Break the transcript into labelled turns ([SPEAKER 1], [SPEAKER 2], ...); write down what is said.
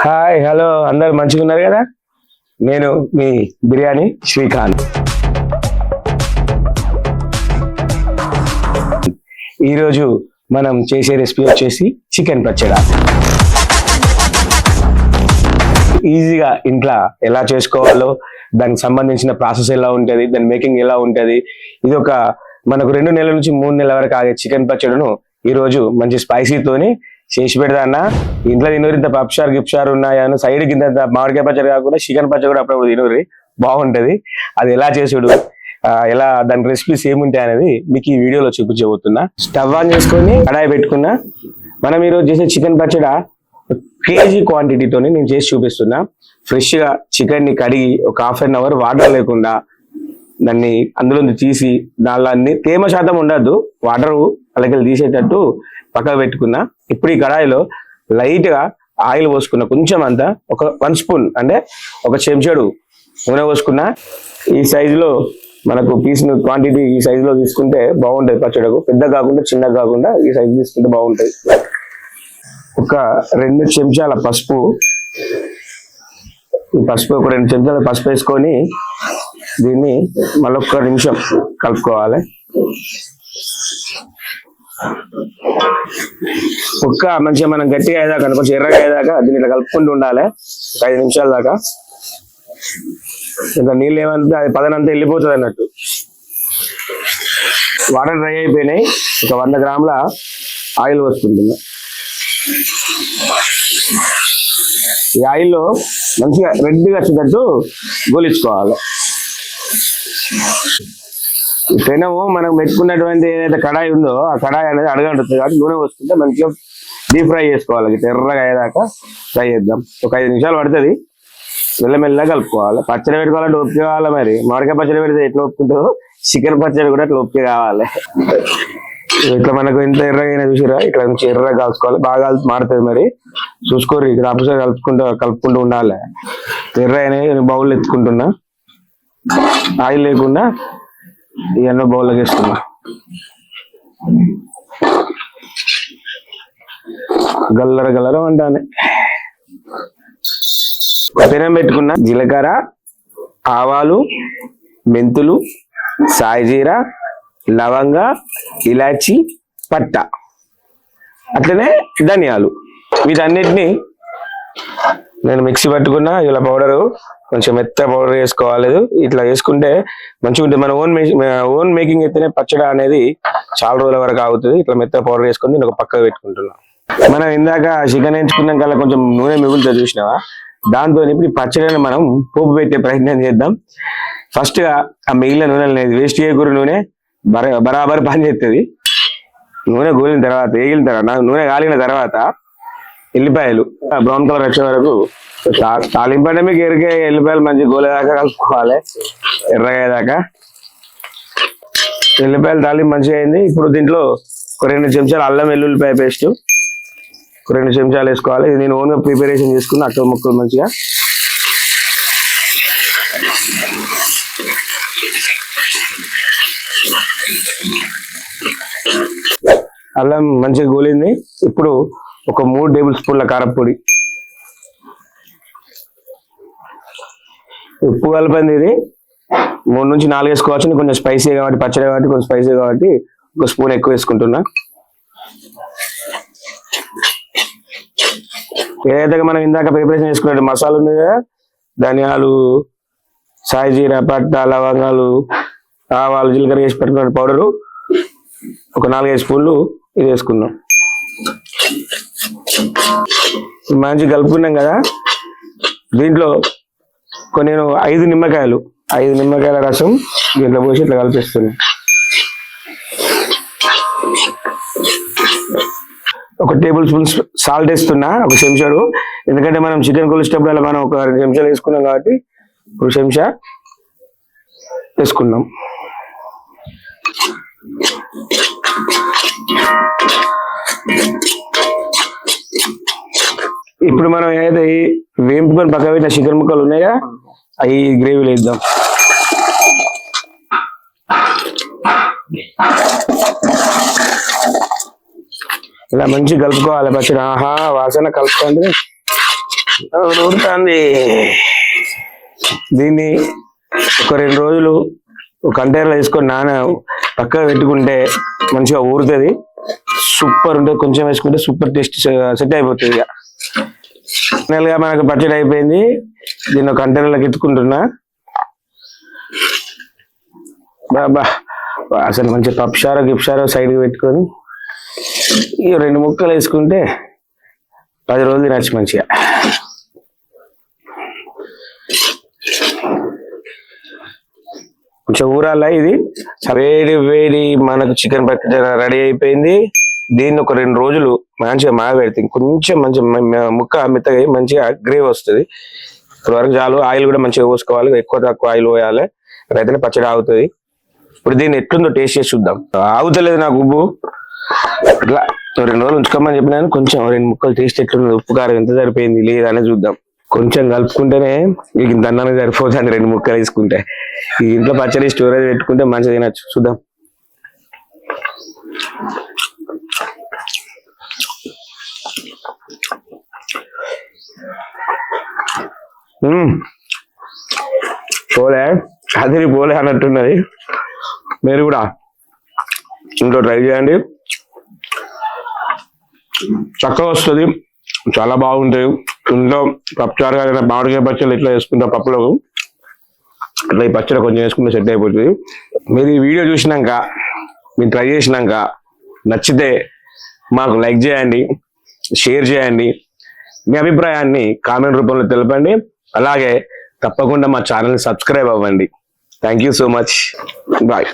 [SPEAKER 1] Hi hello అందరు మంచిగా ఉన్నారు కదా? నేను మీ బిర్యానీ శ్రీకాంత్. ఈరోజు మనం చేసే రెసిపీ వచ్చేసి చికెన్ పచ్చడి. ఈజీగా ఇంట్లో ఎలా చేసుకోవాలో దానికి సంబంధించిన ప్రాసెస్ ఎలా ఉంటుంది దాని మేకింగ్ ఎలా ఉంటుంది ఇది ఒక మనకు రెండు నెలల నుంచి మూడు నెలల వరకు ఆగే చికెన్ పచ్చడిను ఈరోజు మంచి స్పైసీతోని చేసి పెడతా అన్న. ఇంట్లో తినూరి ఇంత పప్షార్ గిప్షార్ ఉన్నాయని సైడ్ కింద మామిడికాయ పచ్చడి కాకుండా చికెన్ పచ్చడి కూడా అప్పుడప్పుడు తినూరి. బాగుంటది. అది ఎలా చేసుడు ఎలా దాని రెసిపీస్ ఏముంటాయి అనేది మీకు ఈ వీడియోలో చూపించబోతున్నా. స్టవ్ ఆన్ చేసుకొని కడాయి పెట్టుకున్నా మనం ఈరోజు చేసే చికెన్ పచ్చడ కేజీ క్వాంటిటీతోనే నేను చేసి చూపిస్తున్నా. ఫ్రెష్గా చికెన్ని కడిగి ఒక హాఫ్ అన్ అవర్ వాటర్ లేకుండా దాన్ని అందులో తీసి దానిలో అన్ని తేమ శాతం ఉండద్దు. వాటర్ అలాగే తీసేటట్టు పక్కకు పెట్టుకున్నా ఇప్పుడు ఈ కడాయిలో లైట్గా ఆయిల్ పోసుకున్న కొంచెం అంతా ఒక వన్ స్పూన్ అంటే ఒక చెంచాడు నూనె పోసుకున్నా ఈ సైజులో మనకు పీస్ క్వాంటిటీ ఈ సైజులో తీసుకుంటే బాగుంటుంది పచ్చడకు. పెద్ద కాకుండా చిన్న కాకుండా ఈ సైజు తీసుకుంటే బాగుంటుంది. ఒక రెండు చెంచాల పసుపు ఈ పసుపు ఒక రెండు చెంచాల పసుపు వేసుకొని దీన్ని మళ్ళొక్క నిమిషం కలుపుకోవాలి. కుక్క మంచిగా మనం గట్టిగా అయ్యేదాకా కొంచెం ఎర్రగా అయ్యేదాకా దీన్ని ఇట్లా కలుపుకుంటూ ఉండాలి. ఒక ఐదు నిమిషాల దాకా. ఇంకా నీళ్ళు ఏమంటే అది పదనంతా వెళ్ళిపోతుంది అన్నట్టు. వాటర్ డ్రై అయిపోయినాయి. ఒక వంద గ్రాముల ఆయిల్ వస్తుంది ఈ ఆయిల్లో మంచిగా రెడ్గా వచ్చేటట్టు గోలించుకోవాలి. పెనము మనం పెట్టుకున్నటువంటి ఏదైతే కడాయి ఉందో ఆ కడాయి అనేది అడగంటుంది కాబట్టి నూనె వస్తుంటే మంచిగా డీప్ ఫ్రై చేసుకోవాలి. ఎర్రగా అయ్యేదాకా ఫ్రై చేద్దాం. ఒక ఐదు నిమిషాలు పడుతుంది. మెల్లమెల్లగా కలుపుకోవాలి. పచ్చడి పెట్టుకోవాలంటే ఓపిక కావాలి మరి. మామిడికాయ పచ్చడి పెడితే ఎట్లా ఒప్పుకుంటారో? చికెన్ పచ్చడి కూడా అట్లా ఓపిక కావాలి. ఇట్లా మనకు ఎంత ఎర్రగా చూసిరా? ఇక్కడ నుంచి ఎర్రగా కలుసుకోవాలి బాగా మారుతుంది మరి. చూసుకోరు ఇక్కడ అప్పుడు కలుపుకుంటూ కలుపుకుంటూ ఉండాలి. ఎర్ర బౌల్ ఎత్తుకుంటున్నా. ఆయిల్ లేకుండా ఈ అన్న బౌల్లోకి గల్లర గల్లర అంటానే పెనం పెట్టుకున్న. జీలకర్ర ఆవాలు మెంతులు సాయిజీర లవంగ ఇలాచి పట్ట. అట్లనే ధనియాలు. వీటన్నిటిని నేను మిక్సీ పట్టుకున్న ఇలా పౌడరు. కొంచెం మెత్త పౌడర్ వేసుకోవాలి. ఇట్లా వేసుకుంటే మంచిగా ఉంటుంది. మన ఓన్ ఓన్ మేకింగ్ అయితేనే పచ్చడి అనేది చాలా రోజుల వరకు ఆగుతుంది. ఇట్లా మెత్త పౌడర్ వేసుకుని నేను ఒక పక్కకు పెట్టుకుంటున్నాను మనం ఇందాక చికెన్ వేయించుకున్నాం కల్లా కొంచెం నూనె మిగులుతో చూసినావా? దాంతో ఇప్పుడు ఈ పచ్చడిని మనం పోపు పెట్టే ప్రయత్నం చేద్దాం. ఫస్ట్గా ఆ మిగిలిన నూనె అనేది వేస్ట్ చేయకూర నూనె. బర బరాబర్ పని చేస్తుంది. నూనె గోలిన తర్వాత వేగిన తర్వాత నూనె కాలిన తర్వాత ఎల్లిపాయలు. బ్రౌన్ కలర్ వచ్చే వరకు తా- తాలింపు అంటే మీకు ఎరికే ఎల్లిపాయలు మంచి గోలేదాకా కలుపుకోవాలి. ఎర్రగా దాకా. ఎల్లిపాయలు తాలింపు మంచిగా అయింది. ఇప్పుడు దీంట్లో ఒక రెండు చెంచాలు అల్లం వెల్లుల్లిపాయ పేస్ట్. ఒక రెండు చెంచాలు వేసుకోవాలి. ఇది నేను ఓన్గా ప్రిపరేషన్ చేసుకుని అక్కడ ముక్కలు మంచిగా. అల్లం మంచిగా గోలింది. ఇప్పుడు ఒక మూడు టేబుల్ స్పూన్ల కారపొడి. ఉప్పు కలిపింది ఇది. మూడు నుంచి నాలుగు వేసుకోవచ్చు. కొంచెం స్పైసీ కాబట్టి పచ్చడి కాబట్టి కొంచెం స్పైసీ కాబట్టి ఒక స్పూన్ ఎక్కువ వేసుకుంటున్నా. ఏదైతే మనం ఇందాక ప్రిపరేషన్ చేసుకున్నట్టు మసాలా ఉంది కదా ధనియాలు సాయిజీర పట్ట లవంగాలు ఆవాలు జీలకర్ర వేసి పెట్టుకున్న పౌడరు. ఒక నాలుగైదు స్పూన్లు ఇది వేసుకుందాం. మంచి కలుపుకున్నాం కదా. దీంట్లో కొన్ని నేను ఐదు నిమ్మకాయలు ఐదు నిమ్మకాయల రసం దీంట్లో పోసి ఇట్లా కలిపిస్తున్నాను ఒక టేబుల్ స్పూన్ సాల్ట్ వేస్తున్నా ఒక చెంచాడు. ఎందుకంటే మనం చికెన్ కొలిసేటప్పుడు మనం ఒక రెండు చెంచాలు వేసుకున్నాం కాబట్టి ఒక చెంచా వేసుకున్నాం. ఇప్పుడు మనం ఏదైతే వేంపుకొని పక్క పెట్టిన చికెన్ ముక్కలు ఉన్నాయా? అవి గ్రేవీలో వేద్దాం. ఇలా మంచి కలుపుకోవాలి పచ్చడి. ఆహా వాసన కలుపుకోండి. ఉడుకుతుంది దీన్ని ఒక రెండు రోజులు ఒక కంటైనర్లో వేసుకొని నాన పక్కగా పెట్టుకుంటే మంచిగా ఊరుతుంది. సూపర్ ఉంటుంది. కొంచెం వేసుకుంటే సూపర్ టేస్ట్ సెట్ అయిపోతుంది ఇక. ఫైనల్గా మనకు పచ్చడి అయిపోయింది. దీన్ని ఒక కంటైనర్లోకి ఎత్తుకుంటున్నా. బాబా అసలు మంచి పప్షారో గిప్షారో సైడ్కి పెట్టుకొని ఈ రెండు ముక్కలు వేసుకుంటే పది రోజులు తినచ్చు మంచిగా. కొంచెం ఊరాల ఇది? వేడి వేడి మనకు చికెన్ పచ్చడి రెడీ అయిపోయింది. దీన్ని ఒక రెండు రోజులు మంచిగా మాగబెడితే కొంచెం మంచి మ- ముక్క మెత్తగా మంచిగా గ్రేవ్ వస్తుంది. ఇప్పుడు వరకు చాలు ఆయిల్ కూడా మంచిగా పోసుకోవాలి ఎక్కువ తక్కువ ఆయిల్ పోయాలి. అయితేనే పచ్చడి ఆగుతుంది. ఇప్పుడు దీన్ని ఎట్లుందో టేస్ట్ చేసి చూద్దాం. ఆగుతలేదు నాకు ఉబ్బు ఇట్లా రెండు రోజులు ఉంచుకోమని చెప్పినాను కొంచెం రెండు ముక్కలు టేస్ట్ ఎట్లుంది ఉప్పు కారం ఎంత సరిపోయింది లేదనే చూద్దాం. కొంచెం కలుపుకుంటేనే మీకు ఇంత అన్నానికి సరిపోతుంది రెండు ముక్కలు వేసుకుంటే ఈ ఇంట్లో పచ్చడి స్టోరేజ్ పెట్టుకుంటే మంచిగా తినచ్చు. చూద్దాం. పోలే అదిరి పోలే అన్నట్టున్నది. మీరు కూడా ఇంట్లో ట్రై చేయండి. చక్కగా వస్తుంది. చాలా బాగుంటుంది. ఇంట్లో పప్పుచారు కానీ మామిడికాయ పచ్చళ్ళు ఇట్లా వేసుకుంటాం పప్పులో అట్లా ఈ పచ్చడి కొంచెం వేసుకుంటే సెట్ అయిపోతుంది. మీరు ఈ వీడియో చూసినాక మీరు ట్రై చేసినాక నచ్చితే మాకు లైక్ చేయండి షేర్ చేయండి. మీ అభిప్రాయాన్ని కామెంట్ రూపంలో తెలపండి. అలాగే తప్పకుండా మా ఛానల్ సబ్స్క్రైబ్ అవ్వండి. Thank you so much bye